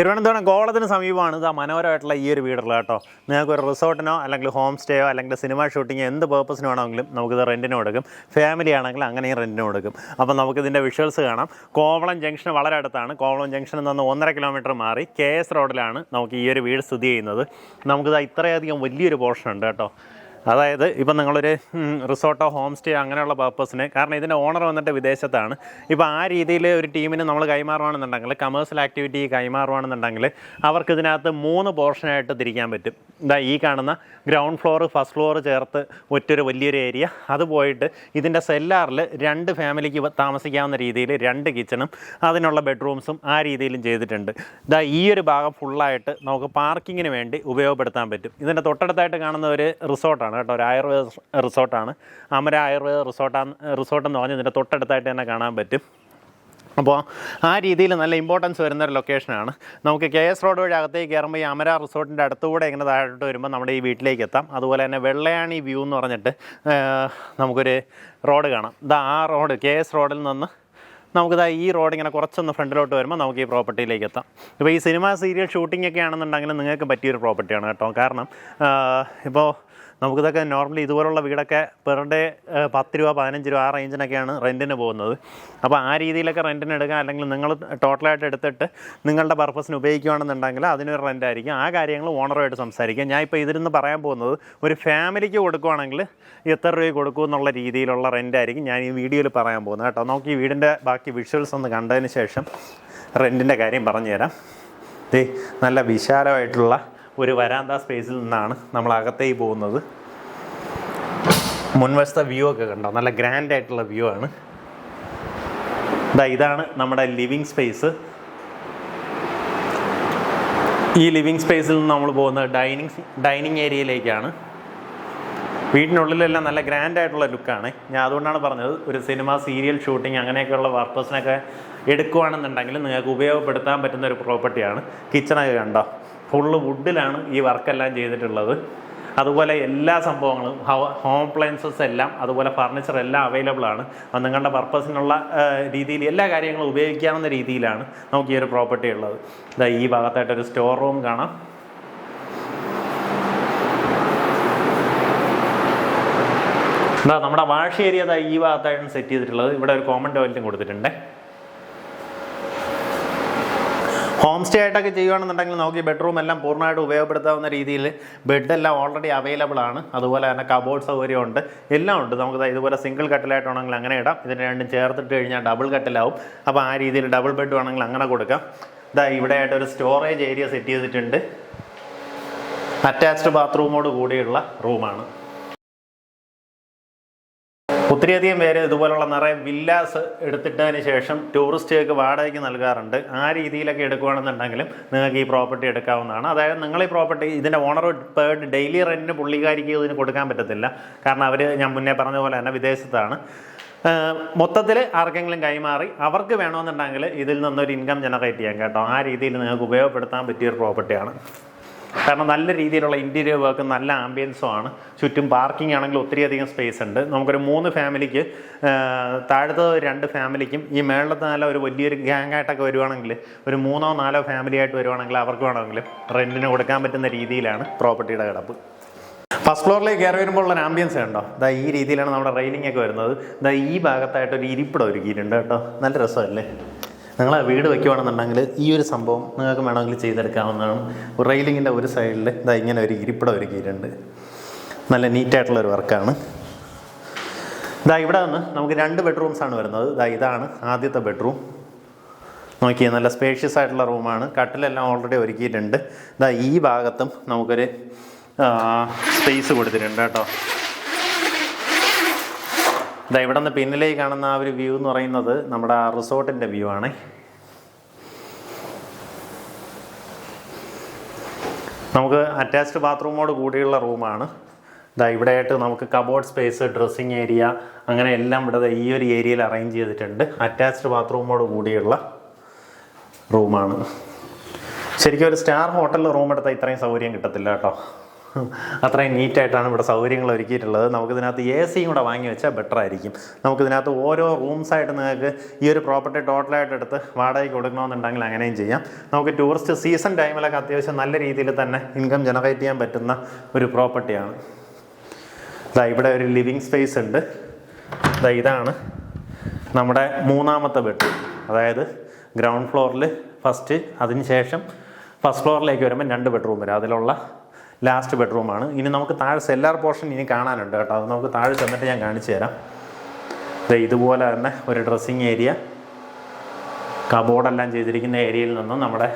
തിരുവനന്തപുരം കോളത്തിന് സമീപമാണ് ഇതാ മനോഹരമായിട്ടുള്ള ഈ ഒരു വീടുള്ളത് കേട്ടോ. നിങ്ങൾക്ക് ഒരു റിസോർട്ടിനോ അല്ലെങ്കിൽ ഹോം സ്റ്റേയോ അല്ലെങ്കിൽ സിനിമ ഷൂട്ടിങ്ങോ എന്ത് പേർപ്പസിന് വേണമെങ്കിലും നമുക്കിത് റെന്റിന് കൊടുക്കും. ഫാമിലി ആണെങ്കിൽ അങ്ങനെയും റെന്റിന് കൊടുക്കും. അപ്പം നമുക്കിതിന്റെ വിഷ്വൽസ് കാണാം. കോവളം ജംഗ്ഷൻ വളരെ അടുത്താണ്. കോവളം ജംഗ്ഷനിൽ നിന്ന് ഒന്നര കിലോമീറ്റർ മാറി കെ എസ് റോഡിലാണ് നമുക്ക് ഈ ഒരു വീട് സ്ഥിതി ചെയ്യുന്നത്. നമുക്കിത് ഇത്രയധികം വലിയൊരു പോർഷൻ ഉണ്ട് കേട്ടോ. അതായത് ഇപ്പം നിങ്ങളൊരു റിസോർട്ടോ ഹോം സ്റ്റേ അങ്ങനെയുള്ള പർപ്പസിന് കാരണം ഇതിന്റെ ഓണർ വന്നിട്ട് വിദേശത്താണ്. ഇപ്പോൾ ആ രീതിയിൽ ഒരു ടീമിന് നമ്മൾ കൈമാറുകയാണെന്നുണ്ടെങ്കിൽ കമേഴ്സ്യൽ ആക്ടിവിറ്റി കൈമാറുകയാണെന്നുണ്ടെങ്കിൽ അവർക്ക് ഇതിനകത്ത് മൂന്ന് പോർഷനായിട്ട് തിരിക്കാൻ പറ്റും. ഇതാ ഈ കാണുന്ന ഗ്രൗണ്ട് ഫ്ലോർ ഫസ്റ്റ് ഫ്ലോർ ചേർത്ത് ഒറ്റൊരു വലിയൊരു ഏരിയ അത് പോയിട്ട് ഇതിന്റെ സെല്ലാറിൽ രണ്ട് ഫാമിലിക്ക് താമസിക്കാവുന്ന രീതിയിൽ രണ്ട് കിച്ചണും അതിനുള്ള ബെഡ്റൂംസും ആ രീതിയിലും ചെയ്തിട്ടുണ്ട്. ഇതാ ഈ ഒരു ഭാഗം ഫുള്ളായിട്ട് നമുക്ക് പാർക്കിങ്ങിന് വേണ്ടി ഉപയോഗപ്പെടുത്താൻ പറ്റും. ഇതിന്റെ തൊട്ടടുത്തായിട്ട് കാണുന്ന ഒരു റിസോർട്ടാണ് കേട്ടോ. ഒരു ആയുർവേദ റിസോർട്ടാണ്. അമര ആയുർവേദ റിസോർട്ടാണ് റിസോർട്ട് എന്ന് പറഞ്ഞ് ഇതിന്റെ തൊട്ടടുത്തായിട്ട് തന്നെ കാണാൻ പറ്റും. അപ്പോൾ ആ രീതിയിൽ നല്ല ഇമ്പോർട്ടൻസ് വരുന്ന ഒരു ലൊക്കേഷനാണ് നമുക്ക് കെ എസ് റോഡ് വഴി അകത്തേക്ക് കയറുമ്പോൾ ഈ അമര റിസോർട്ടിന്റെ അടുത്തുകൂടെ ഇങ്ങനെ താഴോട്ട് വരുമ്പോൾ നമ്മുടെ ഈ വീട്ടിലേക്ക് എത്താം. അതുപോലെ തന്നെ വെള്ളയാണി വ്യൂ എന്ന് പറഞ്ഞിട്ട് നമുക്കൊരു റോഡ് കാണാം. ഇതാ ആ റോഡ് കെ എസ് റോഡിൽ നിന്ന് നമുക്കിതാ ഈ റോഡ് ഇങ്ങനെ കുറച്ചൊന്ന് ഫ്രണ്ടിലോട്ട് വരുമ്പോൾ നമുക്ക് ഈ പ്രോപ്പർട്ടിയിലേക്ക് എത്താം. ഇപ്പോൾ ഈ സിനിമ സീരിയൽ ഷൂട്ടിംഗ് ഒക്കെ ആണെന്നുണ്ടെങ്കിൽ നിങ്ങൾക്ക് പറ്റിയൊരു പ്രോപ്പർട്ടിയാണ് കേട്ടോ. കാരണം ഇപ്പോൾ നമുക്കിതൊക്കെ നോർമലി ഇതുപോലുള്ള വീടൊക്കെ പെർ ഡേ പത്ത് രൂപ പതിനഞ്ച് രൂപ ആ റേഞ്ചിനൊക്കെയാണ് റെന്റിന് പോകുന്നത്. അപ്പോൾ ആ രീതിയിലൊക്കെ റെന്റിന് എടുക്കുക അല്ലെങ്കിൽ നിങ്ങൾ ടോട്ടലായിട്ട് എടുത്തിട്ട് നിങ്ങളുടെ പർപ്പസിന് ഉപയോഗിക്കുകയാണെന്നുണ്ടെങ്കിൽ അതിനൊരു റെന്റ് ആയിരിക്കും. ആ കാര്യങ്ങൾ ഓണറുമായിട്ട് സംസാരിക്കുക. ഞാൻ ഇപ്പോൾ ഇതിരുന്ന് പറയാൻ പോകുന്നത് ഒരു ഫാമിലിക്ക് കൊടുക്കുവാണെങ്കിൽ എത്ര രൂപ കൊടുക്കും എന്നുള്ള രീതിയിലുള്ള റെന്റ് ആയിരിക്കും ഞാൻ ഈ വീഡിയോയിൽ പറയാൻ പോകുന്നത് കേട്ടോ. നമുക്ക് ഈ വീടിന്റെ ബാക്കി വിഷ്വൽസ് ഒന്ന് കണ്ടതിന് ശേഷം റെന്റിന്റെ കാര്യം പറഞ്ഞുതരാം. ദേ നല്ല വിശാലമായിട്ടുള്ള ഒരു വരാന്ത സ്പേസിൽ നിന്നാണ് നമ്മൾ അകത്തേക്ക് പോകുന്നത്. മുൻവശത്തെ വ്യൂ ഒക്കെ കണ്ടോ? നല്ല ഗ്രാൻഡ് ആയിട്ടുള്ള വ്യൂ ആണ്. ഇതാ ഇതാണ് നമ്മുടെ ലിവിങ് സ്പേസ് ഈ ലിവിങ് സ്പേസിൽ നിന്ന് നമ്മൾ പോകുന്നത് ഡൈനിങ് ഡൈനിങ് ഏരിയയിലേക്കാണ് വീടിനുള്ളിലെല്ലാം നല്ല ഗ്രാൻഡ് ആയിട്ടുള്ള ലുക്കാണ് ഞാൻ അതുകൊണ്ടാണ് പറഞ്ഞത് ഒരു സിനിമ സീരിയൽ ഷൂട്ടിംഗ് അങ്ങനെയൊക്കെയുള്ള പർപ്പസിനൊക്കെ എടുക്കുകയാണെന്നുണ്ടെങ്കിൽ നിങ്ങൾക്ക് ഉപയോഗപ്പെടുത്താൻ പറ്റുന്ന ഒരു പ്രോപ്പർട്ടിയാണ് കിച്ചണൊക്കെ കണ്ടോ? ഫുള്ള് വുഡിലാണ് ഈ വർക്കെല്ലാം ചെയ്തിട്ടുള്ളത്. അതുപോലെ എല്ലാ സംഭവങ്ങളും ഹോം അപ്ലയൻസസ് എല്ലാം അതുപോലെ ഫർണിച്ചർ എല്ലാം അവൈലബിൾ ആണ്. അത് നിങ്ങളുടെ പർപ്പസിനുള്ള രീതിയിൽ എല്ലാ കാര്യങ്ങളും ഉപയോഗിക്കാവുന്ന രീതിയിലാണ് നമുക്ക് ഈ ഒരു പ്രോപ്പർട്ടി ഉള്ളത്. ഇതാ ഈ ഭാഗത്തായിട്ടൊരു സ്റ്റോർ റൂം കാണാം. എന്താ നമ്മുടെ വാഷ് ഏരിയ ഈ ഭാഗത്തായിട്ടാണ് സെറ്റ് ചെയ്തിട്ടുള്ളത്. ഇവിടെ ഒരു കോമൺ ടോയ്ലറ്റും കൊടുത്തിട്ടുണ്ട്. ഹോം സ്റ്റേ ആയിട്ടൊക്കെ ചെയ്യുകയാണെന്നുണ്ടെങ്കിൽ നമുക്ക് ഈ ബെഡ്റൂം എല്ലാം പൂർണമായിട്ട് ഉപയോഗപ്പെടുത്താവുന്ന രീതിയിൽ ബെഡെല്ലാം ഓൾറെഡി അവൈലബിൾ ആണ്. അതുപോലെ തന്നെ കബോർഡ് സൗകര്യമുണ്ട്. എല്ലാം ഉണ്ട്. നമുക്ക് ഇതുപോലെ സിംഗിൾ കട്ടിലായിട്ടാണെങ്കിൽ അങ്ങനെ ഇടാം. ഇതിന് രണ്ടും ചേർത്തിട്ട് കഴിഞ്ഞാൽ ഡബിൾ കട്ടിലാവും അപ്പോൾ ആ രീതിയിൽ ഡബിൾ ബെഡ് വേണമെങ്കിൽ അങ്ങനെ കൊടുക്കാം. ഇതാ ഇവിടെ ആയിട്ട് ഒരു സ്റ്റോറേജ് ഏരിയ സെറ്റ് ചെയ്തിട്ടുണ്ട്. അറ്റാച്ച്ഡ് ബാത്റൂമോട് കൂടിയുള്ള റൂമാണ് ഒത്തിരിയധികം പേര് ഇതുപോലുള്ള നിറയെ വില്ലാസ് എടുത്തിട്ടതിന് ശേഷം ടൂറിസ്റ്റുകൾക്ക് വാടകയ്ക്ക് നൽകാറുണ്ട്. ആ രീതിയിലൊക്കെ എടുക്കുകയാണെന്നുണ്ടെങ്കിലും നിങ്ങൾക്ക് ഈ പ്രോപ്പർട്ടി എടുക്കാവുന്നതാണ്. അതായത് നിങ്ങൾ ഈ പ്രോപ്പർട്ടി ഇതിന്റെ ഓണർ പേർ ഡെയിലി റെന്റിന് പുള്ളിക്കാരിക്ക് ഇതിന് കൊടുക്കാൻ പറ്റത്തില്ല. കാരണം അവർ ഞാൻ മുന്നേ പറഞ്ഞ പോലെ തന്നെ വിദേശത്താണ്. മൊത്തത്തിൽ ആർക്കെങ്കിലും കൈമാറി അവർക്ക് വേണമെന്നുണ്ടെങ്കിൽ ഇതിൽ നിന്നൊരു ഇൻകം ജനറേറ്റ് ചെയ്യാം കേട്ടോ. ആ രീതിയിൽ നിങ്ങൾക്ക് ഉപയോഗപ്പെടുത്താൻ പറ്റിയൊരു പ്രോപ്പർട്ടിയാണ് കാരണം നല്ല രീതിയിലുള്ള ഇന്റീരിയർ വർക്ക് നല്ല ആംബിയൻസും ആണ്. ചുറ്റും പാർക്കിംഗ് ആണെങ്കിൽ ഒത്തിരിയധികം സ്പേസ് ഉണ്ട്. നമുക്കൊരു മൂന്ന് ഫാമിലിക്ക് താഴത്തെ രണ്ട് ഫാമിലിക്കും ഈ മേളത്തെ നല്ല ഒരു വലിയൊരു ഗ്യാങ് ആയിട്ടൊക്കെ വരുവാണെങ്കിൽ ഒരു മൂന്നോ നാലോ ഫാമിലി ആയിട്ട് വരുവാണെങ്കിൽ അവർക്ക് വേണമെങ്കിലും റെന്റിന് കൊടുക്കാൻ പറ്റുന്ന രീതിയിലാണ് പ്രോപ്പർട്ടിയുടെ കിടപ്പ്. ഫസ്റ്റ് ഫ്ലോറിലേക്ക് കയറി വരുമ്പോൾ ഉള്ള ആംബിയൻസ് കണ്ടോ ഇതാ ഈ രീതിയിലാണ് നമ്മുടെ റെയിലിംഗ് ഒക്കെ വരുന്നത്. ഇതാ ഈ ഭാഗത്തായിട്ട് ഒരു ഇരിപ്പിടം ഒരുക്കിയിട്ടുണ്ട് കേട്ടോ. നല്ല രസമല്ലേ? നിങ്ങൾ വീട് വെക്കുവാണെന്നുണ്ടെങ്കിൽ ഈ ഒരു സംഭവം നിങ്ങൾക്ക് വേണമെങ്കിൽ ചെയ്തെടുക്കാവുന്നതാണ്. റെയിലിങ്ങിന്റെ ഒരു സൈഡിൽ ഇതാ ഇങ്ങനെ ഒരു ഇരിപ്പിടം ഒരുക്കിയിട്ടുണ്ട് നല്ല നീറ്റായിട്ടുള്ള ഒരു വർക്കാണ്. ഇതാ ഇവിടെ നിന്ന് നമുക്ക് രണ്ട് ബെഡ്റൂംസാണ് വരുന്നത്. ഇതാ ഇതാണ് ആദ്യത്തെ ബെഡ്റൂം നോക്കിയേ നല്ല സ്പേഷ്യസ് ആയിട്ടുള്ള റൂമാണ് കട്ടിലെല്ലാം ഓൾറെഡി ഒരുക്കിയിട്ടുണ്ട്. ഇതാ ഈ ഭാഗത്തും നമുക്കൊരു സ്പേസ് കൊടുത്തിട്ടുണ്ട് കേട്ടോ. ഇതാ ഇവിടെ നിന്ന് പിന്നിലേക്ക് കാണുന്ന ആ ഒരു വ്യൂ എന്ന് പറയുന്നത് നമ്മുടെ ആ റിസോർട്ടിന്റെ വ്യൂ ആണ്. നമുക്ക് അറ്റാച്ച്ഡ് ബാത്റൂമോട് കൂടിയുള്ള റൂമാണ് ഇതാ ഇവിടെയായിട്ട് നമുക്ക് കബോർഡ് സ്പേസ് ഡ്രസ്സിങ് ഏരിയ അങ്ങനെ എല്ലാം ഇവിടെ ഈ ഒരു ഏരിയയിൽ അറേഞ്ച് ചെയ്തിട്ടുണ്ട്. അറ്റാച്ച്ഡ് ബാത്റൂമോട് കൂടിയുള്ള റൂമാണ് ശരിക്കും ഒരു സ്റ്റാർ ഹോട്ടലിൽ റൂം എടുത്താൽ ഇത്രയും സൗകര്യം കിട്ടത്തില്ല കേട്ടോ. അത്രയും നീറ്റായിട്ടാണ് ഇവിടെ സൗകര്യങ്ങൾ ഒരുക്കിയിട്ടുള്ളത്. നമുക്കിതിനകത്ത് എ സിയും കൂടെ വാങ്ങി വെച്ചാൽ ബെറ്റർ ആയിരിക്കും. നമുക്കിതിനകത്ത് ഓരോ റൂംസായിട്ട് നിങ്ങൾക്ക് ഈ ഒരു പ്രോപ്പർട്ടി ടോട്ടലായിട്ട് എടുത്ത് വാടകയ്ക്ക് കൊടുക്കണമെന്നുണ്ടെങ്കിൽ അങ്ങനെയും ചെയ്യാം. നമുക്ക് ടൂറിസ്റ്റ് സീസൺ ടൈമിലൊക്കെ അത്യാവശ്യം നല്ല രീതിയിൽ തന്നെ ഇൻകം ജനറേറ്റ് ചെയ്യാൻ പറ്റുന്ന ഒരു പ്രോപ്പർട്ടിയാണ് ഇതാ ഇവിടെ ഒരു ലിവിങ് സ്പേസ് ഉണ്ട്. ഇതാ ഇതാണ് നമ്മുടെ മൂന്നാമത്തെ ബെഡ്റൂം അതായത് ഗ്രൗണ്ട് ഫ്ലോറിൽ ഫസ്റ്റ് അതിന് ശേഷം ഫസ്റ്റ് ഫ്ലോറിലേക്ക് വരുമ്പോൾ രണ്ട് ബെഡ്റൂം വരും. അതിലുള്ള ലാസ്റ്റ് ബെഡ്റൂമാണ് ഇനി നമുക്ക് താഴെ സെല്ലാർ പോർഷൻ ഇനി കാണാനുണ്ട് കേട്ടോ. അത് നമുക്ക് താഴെ ചെന്നിട്ട് ഞാൻ കാണിച്ചു തരാം. ഇതുപോലെ തന്നെ ഒരു ഡ്രസ്സിങ് ഏരിയ കബോർഡെല്ലാം ചെയ്തിരിക്കുന്ന ഏരിയയിൽ നിന്നും നമ്മുടെ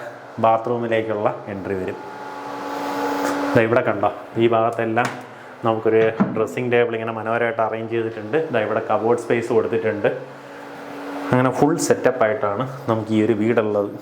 ബാത്റൂമിലേക്കുള്ള എൻട്രി വരും. ഇവിടെ കണ്ടോ? ഈ ഭാഗത്തെല്ലാം നമുക്കൊരു ഡ്രസ്സിങ് ടേബിൾ ഇങ്ങനെ മനോഹരമായിട്ട് അറേഞ്ച് ചെയ്തിട്ടുണ്ട്. ഇതാ ഇവിടെ കബോർഡ് സ്പേസ് കൊടുത്തിട്ടുണ്ട്. അങ്ങനെ ഫുൾ സെറ്റപ്പായിട്ടാണ് നമുക്ക് ഈ ഒരു വീടുള്ളത്.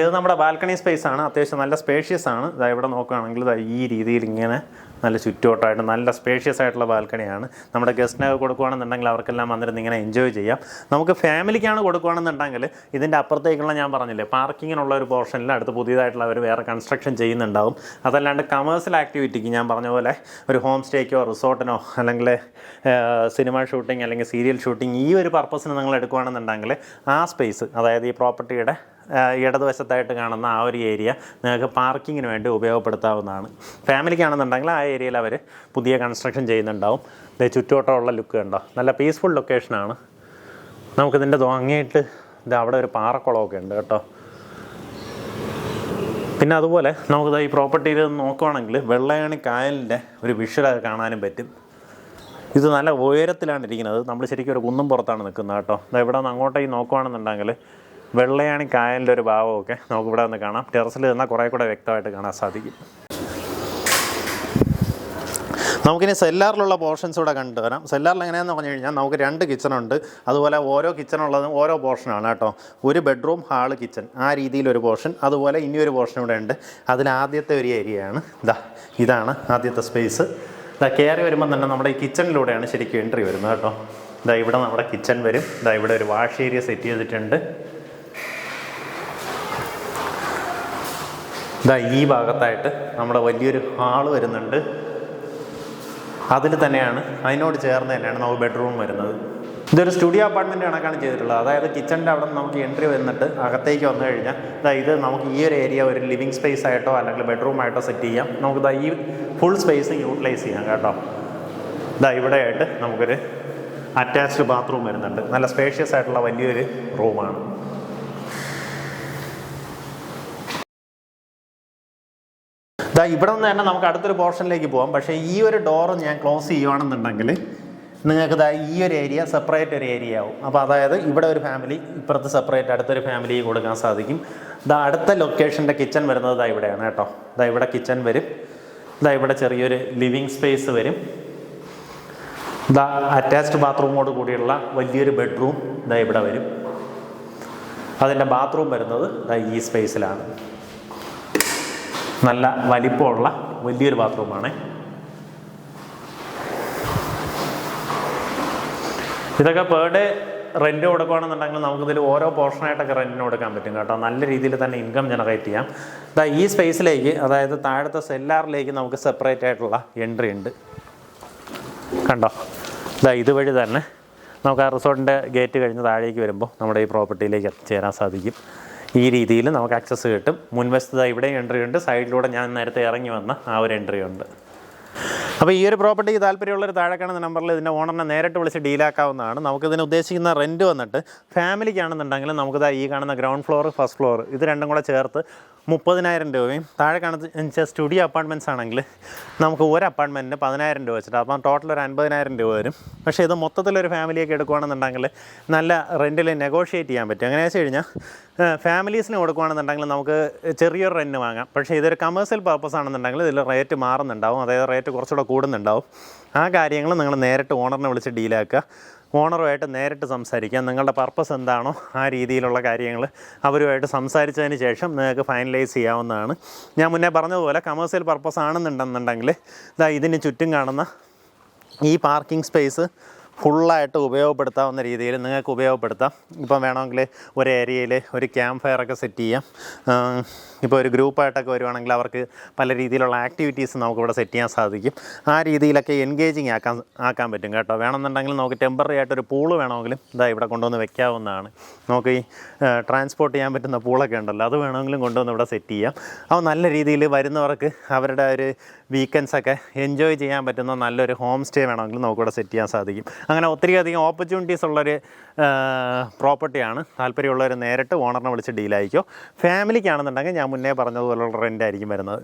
ഇത് നമ്മുടെ ബാൽക്കണി സ്പേസ് ആണ്. അത്യാവശ്യം നല്ല സ്പേഷ്യസ് ആണ്. ഇതാ ഇവിടെ നോക്കുകയാണെങ്കിൽ ഈ രീതിയിൽ ഇങ്ങനെ നല്ല ചുറ്റുവട്ടമായിട്ട് നല്ല സ്പേഷ്യസ് ആയിട്ടുള്ള ബാൽക്കണിയാണ് നമ്മുടെ ഗസ്റ്റിനൊക്കെ കൊടുക്കുകയാണെന്നുണ്ടെങ്കിൽ അവർക്കെല്ലാം വന്നിരുന്ന് ഇങ്ങനെ എൻജോയ് ചെയ്യാം. നമുക്ക് ഫാമിലിക്കാണ് കൊടുക്കുകയാണെന്നുണ്ടെങ്കിൽ ഇതിന്റെ അപ്പുറത്തേക്കുള്ള ഞാൻ പറഞ്ഞില്ലേ പാർക്കിങ്ങിനുള്ള ഒരു പോർഷനിൽ അടുത്ത് പുതിയതായിട്ടുള്ള അവർ വേറെ കൺസ്ട്രക്ഷൻ ചെയ്യുന്നുണ്ടാവും. അതല്ലാണ്ട് കമേഴ്സ്യൽ ആക്ടിവിറ്റിക്ക് ഞാൻ പറഞ്ഞ പോലെ ഒരു ഹോം സ്റ്റേക്കോ റിസോർട്ടിനോ അല്ലെങ്കിൽ സിനിമ ഷൂട്ടിംഗ് അല്ലെങ്കിൽ സീരിയൽ ഷൂട്ടിംഗ് ഈ ഒരു പർപ്പസിന് നിങ്ങൾ എടുക്കുകയാണെന്നുണ്ടെങ്കിൽ ആ സ്പേസ് അതായത് ഈ പ്രോപ്പർട്ടിയുടെ ഇടതുവശത്തായിട്ട് കാണുന്ന ആ ഒരു ഏരിയ നിങ്ങൾക്ക് പാർക്കിങ്ങിന് വേണ്ടി ഉപയോഗപ്പെടുത്താവുന്നതാണ്. ഫാമിലിക്കാണെന്നുണ്ടെങ്കിൽ ആ ഏരിയയിൽ അവർ പുതിയ കൺസ്ട്രക്ഷൻ ചെയ്യുന്നുണ്ടാവും. ഇത് ചുറ്റുവട്ടമുള്ള ലുക്ക് ഉണ്ടോ നല്ല പീസ്ഫുൾ ലൊക്കേഷനാണ് നമുക്കിതിന്റെ അങ്ങേയിട്ട് ഇത് അവിടെ ഒരു പാറക്കുളമൊക്കെ ഉണ്ട് കേട്ടോ. പിന്നെ അതുപോലെ നമുക്കിത് ഈ പ്രോപ്പർട്ടിയിൽ നോക്കുവാണെങ്കിൽ വെള്ളയാണി കായലിന്റെ ഒരു വിഷ്വൽ കാണാനും പറ്റും. ഇത് നല്ല ഉയരത്തിലാണ് ഇരിക്കുന്നത്. നമ്മൾ ശരിക്കും ഒരു കുന്നും പുറത്താണ് നിൽക്കുന്നത് കേട്ടോ. ഇവിടെ നിന്ന് അങ്ങോട്ടേക്ക് നോക്കുവാണെന്നുണ്ടെങ്കിൽ വെള്ളയാണി കായലിന്റെ ഒരു ഭാവമൊക്കെ നമുക്കിവിടെ നിന്ന് കാണാം. ടെറസിൽ നിന്നാൽ കുറേ കൂടെ വ്യക്തമായിട്ട് കാണാൻ സാധിക്കും. നമുക്കിനി സെല്ലാറിലുള്ള പോർഷൻസ് ഇവിടെ കണ്ടുവരാം. സെല്ലാറിൽ എങ്ങനെയാണെന്ന് പറഞ്ഞു കഴിഞ്ഞാൽ നമുക്ക് രണ്ട് കിച്ചണുണ്ട് അതുപോലെ ഓരോ കിച്ചണുള്ളതും ഓരോ പോർഷനാണ് കേട്ടോ. ഒരു ബെഡ്റൂം ഹാൾ കിച്ചൺ ആ രീതിയിലൊരു പോർഷൻ അതുപോലെ ഇനിയൊരു പോർഷൻ ഇവിടെ ഉണ്ട്. അതിൽ ആദ്യത്തെ ഒരു ഏരിയയാണ് ഇതാ ഇതാണ് ആദ്യത്തെ സ്പേസ് ഇതാ കയറി വരുമ്പോൾ തന്നെ നമ്മുടെ ഈ കിച്ചണിലൂടെയാണ് ശരിക്കും എൻട്രി വരുന്നത് കേട്ടോ. ഇതാ ഇവിടെ നമ്മുടെ കിച്ചൺ വരും. ഇതാ ഇവിടെ ഒരു വാഷ് ഏരിയ സെറ്റ് ചെയ്തിട്ടുണ്ട്. ഇതാ ഈ ഭാഗത്തായിട്ട് നമ്മുടെ വലിയൊരു ഹാൾ വരുന്നുണ്ട്. അതിൽ തന്നെയാണ് അതിനോട് ചേർന്ന് തന്നെയാണ് നമുക്ക് ബെഡ്റൂം വരുന്നത്. ഇതൊരു സ്റ്റുഡിയോ അപ്പാർട്ട്മെന്റ് കണക്കാണ് ചെയ്തിട്ടുള്ളത്. അതായത് കിച്ചണിന്റെ അവിടെ നിന്ന് നമുക്ക് എൻട്രി വന്നിട്ട് അകത്തേക്ക് വന്നു കഴിഞ്ഞാൽ ഇതാ ഇത് നമുക്ക് ഈ ഒരു ഏരിയ ഒരു ലിവിങ് സ്പേസ് ആയിട്ടോ അല്ലെങ്കിൽ ബെഡ്റൂം ആയിട്ടോ സെറ്റ് ചെയ്യാം. നമുക്ക് ഇതാ ഈ ഫുൾ സ്പേസ് യൂട്ടിലൈസ് ചെയ്യാം കേട്ടോ. ഇതാ ഇവിടെ ആയിട്ട് നമുക്കൊരു അറ്റാച്ച്ഡ് ബാത്റൂം വരുന്നുണ്ട്. നല്ല സ്പേഷ്യസ് ആയിട്ടുള്ള വലിയൊരു റൂമാണ് ഇതാ ഇവിടെ നിന്ന് തന്നെ നമുക്ക് അടുത്തൊരു പോർഷനിലേക്ക് പോകാം പക്ഷേ ഈ ഒരു ഡോറ് ഞാൻ ക്ലോസ് ചെയ്യുവാണെന്നുണ്ടെങ്കിൽ നിങ്ങൾക്ക് ഇതാ ഈ ഒരു ഏരിയ സെപ്പറേറ്റ് ഒരു ഏരിയ ആവും. അപ്പോൾ അതായത് ഇവിടെ ഒരു ഫാമിലി ഇപ്പുറത്ത് സെപ്പറേറ്റ് അടുത്തൊരു ഫാമിലി കൊടുക്കാൻ സാധിക്കും. ഇതാ അടുത്ത ലൊക്കേഷന്റെ കിച്ചൺ വരുന്നത് ഇതാ ഇവിടെയാണ് കേട്ടോ. ഇതാ ഇവിടെ കിച്ചൺ വരും. ഇതാ ഇവിടെ ചെറിയൊരു ലിവിങ് സ്പേസ് വരും. ഇതാ അറ്റാച്ച്ഡ് ബാത്റൂമോട് കൂടിയുള്ള വലിയൊരു ബെഡ്റൂം ഇതാ ഇവിടെ വരും. അതിന്റെ ബാത്റൂം വരുന്നത് ഈ സ്പേസിലാണ് നല്ല വലിപ്പമുള്ള വലിയൊരു ബാത്റൂമാണ്. ഇതൊക്കെ പേർ ഡേ റെന്റ് കൊടുക്കുകയാണെന്നുണ്ടെങ്കിൽ നമുക്കിതിൽ ഓരോ പോർഷനായിട്ടൊക്കെ റെന്റിന് കൊടുക്കാൻ പറ്റും കേട്ടോ. നല്ല രീതിയിൽ തന്നെ ഇൻകം ജനറേറ്റ് ചെയ്യാം. ഇതാ ഈ സ്പേസിലേക്ക് അതായത് താഴത്തെ സെല്ലാറിലേക്ക് നമുക്ക് സെപ്പറേറ്റ് ആയിട്ടുള്ള എൻട്രി ഉണ്ട്. കണ്ടോ? ഇതാ ഇതുവഴി തന്നെ നമുക്ക് ആ റിസോർട്ടിന്റെ ഗേറ്റ് കഴിഞ്ഞ് താഴേക്ക് വരുമ്പോൾ നമ്മുടെ ഈ പ്രോപ്പർട്ടിയിലേക്ക് എത്തിച്ചേരാൻ സാധിക്കും. ഈ രീതിയിൽ നമുക്ക് ആക്സസ് കിട്ടും. മുൻവശത്ത് ഇവിടെ എൻട്രി ഉണ്ട്. സൈഡിലൂടെ ഞാൻ നേരത്തെ ഇറങ്ങി വന്ന ആ ഒരു എൻട്രി ഉണ്ട്. അപ്പോൾ ഈ ഒരു പ്രോപ്പർട്ടിക്ക് താല്പര്യമുള്ളൊരു താഴെ കാണുന്ന നമ്പറിൽ ഇതിന്റെ ഓണറിനെ നേരിട്ട് വിളിച്ച് ഡീലാക്കാവുന്നതാണ് നമുക്കിതിന് ഉദ്ദേശിക്കുന്ന റെന്റ് വന്നിട്ട് ഫാമിലിക്കാണെന്നുണ്ടെങ്കിൽ നമുക്കിതാ ഈ കാണുന്ന ഗ്രൗണ്ട് ഫ്ലോർ ഫസ്റ്റ് ഫ്ലോർ ഇത് രണ്ടും കൂടെ ചേർത്ത് മുപ്പതിനായിരം രൂപയും താഴെ കാണുന്ന സ്റ്റുഡിയോ അപ്പാർട്ട്മെന്റ്സ് ആണെങ്കിൽ നമുക്ക് ഒരു അപ്പാർട്ട്മെന്റിന് പതിനായിരം രൂപ വെച്ചിട്ട് അപ്പം ടോട്ടൽ ഒരു അൻപതിനായിരം രൂപ വരും. പക്ഷേ ഇത് മൊത്തത്തിലൊരു ഫാമിലിയൊക്കെ എടുക്കുകയാണെന്നുണ്ടെങ്കിൽ നല്ല റെന്റിൽ നെഗോഷിയേറ്റ് ചെയ്യാൻ പറ്റും. എങ്ങനെയാ വെച്ച് കഴിഞ്ഞാൽ ഫാമിലീസിന് കൊടുക്കുകയാണെന്നുണ്ടെങ്കിൽ നമുക്ക് ചെറിയൊരു റെന്റ് വാങ്ങാം. പക്ഷേ ഇതൊരു കമേഴ്സ്യൽ പർപ്പസ് ആണെന്നുണ്ടെങ്കിൽ ഇതിൽ റേറ്റ് മാറുന്നുണ്ടാവും. അതായത് റേറ്റ് കുറച്ചുകൂടെ കൂടുന്നുണ്ടാവും. ആ കാര്യങ്ങൾ നിങ്ങൾ നേരിട്ട് ഓണറിനെ വിളിച്ച് ഡീലാക്കുക ഓണറുമായിട്ട് നേരിട്ട് സംസാരിക്കാം. നിങ്ങളുടെ പർപ്പസ് എന്താണോ ആ രീതിയിലുള്ള കാര്യങ്ങൾ അവരുമായിട്ട് സംസാരിച്ചതിന് ശേഷം നിങ്ങൾക്ക് ഫൈനലൈസ് ചെയ്യാവുന്നതാണ്. ഞാൻ മുന്നേ പറഞ്ഞതുപോലെ കമേഴ്സ്യൽ പർപ്പസ് ആണെന്നുണ്ടെന്നുണ്ടെങ്കിൽ ഇതാ ഇതിന് ചുറ്റും കാണുന്ന ഈ പാർക്കിംഗ് സ്പേസ് ഫുള്ളായിട്ട് ഉപയോഗപ്പെടുത്താവുന്ന രീതിയിൽ നിങ്ങൾക്ക് ഉപയോഗപ്പെടുത്താം. ഇപ്പം വേണമെങ്കിൽ ഒരു ഏരിയയിൽ ഒരു ക്യാമ്പ് ഫയർ ഒക്കെ സെറ്റ് ചെയ്യാം. ഇപ്പോൾ ഒരു ഗ്രൂപ്പായിട്ടൊക്കെ വരുവാണെങ്കിൽ അവർക്ക് പല രീതിയിലുള്ള ആക്ടിവിറ്റീസ് നമുക്കിവിടെ സെറ്റ് ചെയ്യാൻ സാധിക്കും. ആ രീതിയിലൊക്കെ എൻഗേജിങ് ആക്കാൻ ആക്കാൻ പറ്റും കേട്ടോ. വേണമെന്നുണ്ടെങ്കിൽ നമുക്ക് ടെമ്പററി ആയിട്ടൊരു പൂൾ വേണമെങ്കിലും ഇതാ ഇവിടെ കൊണ്ടുവന്ന് വെക്കാവുന്നതാണ്. നമുക്ക് ഈ ട്രാൻസ്പോർട്ട് ചെയ്യാൻ പറ്റുന്ന പൂളൊക്കെ ഉണ്ടല്ലോ അത് വേണമെങ്കിലും കൊണ്ടുവന്ന് ഇവിടെ സെറ്റ് ചെയ്യാം. അപ്പോൾ നല്ല രീതിയിൽ വരുന്നവർക്ക് അവരുടെ ഒരു വീക്കെൻഡ്സൊക്കെ എൻജോയ് ചെയ്യാൻ പറ്റുന്ന നല്ലൊരു ഹോം സ്റ്റേ വേണമെങ്കിലും നമുക്കിവിടെ സെറ്റ് ചെയ്യാൻ സാധിക്കും. അങ്ങനെ ഒത്തിരി അധികം ഓപ്പർച്യൂണിറ്റീസ് ഉള്ളൊരു പ്രോപ്പർട്ടിയാണ് താല്പര്യമുള്ളവർ നേരിട്ട് ഓണറിനെ വിളിച്ച് ഡീലായിക്കോ ഫാമിലിക്കാണെന്നുണ്ടെങ്കിൽ ഞാൻ മുന്നേ പറഞ്ഞതുപോലുള്ള റെന്റ് ആയിരിക്കും വരുന്നത്.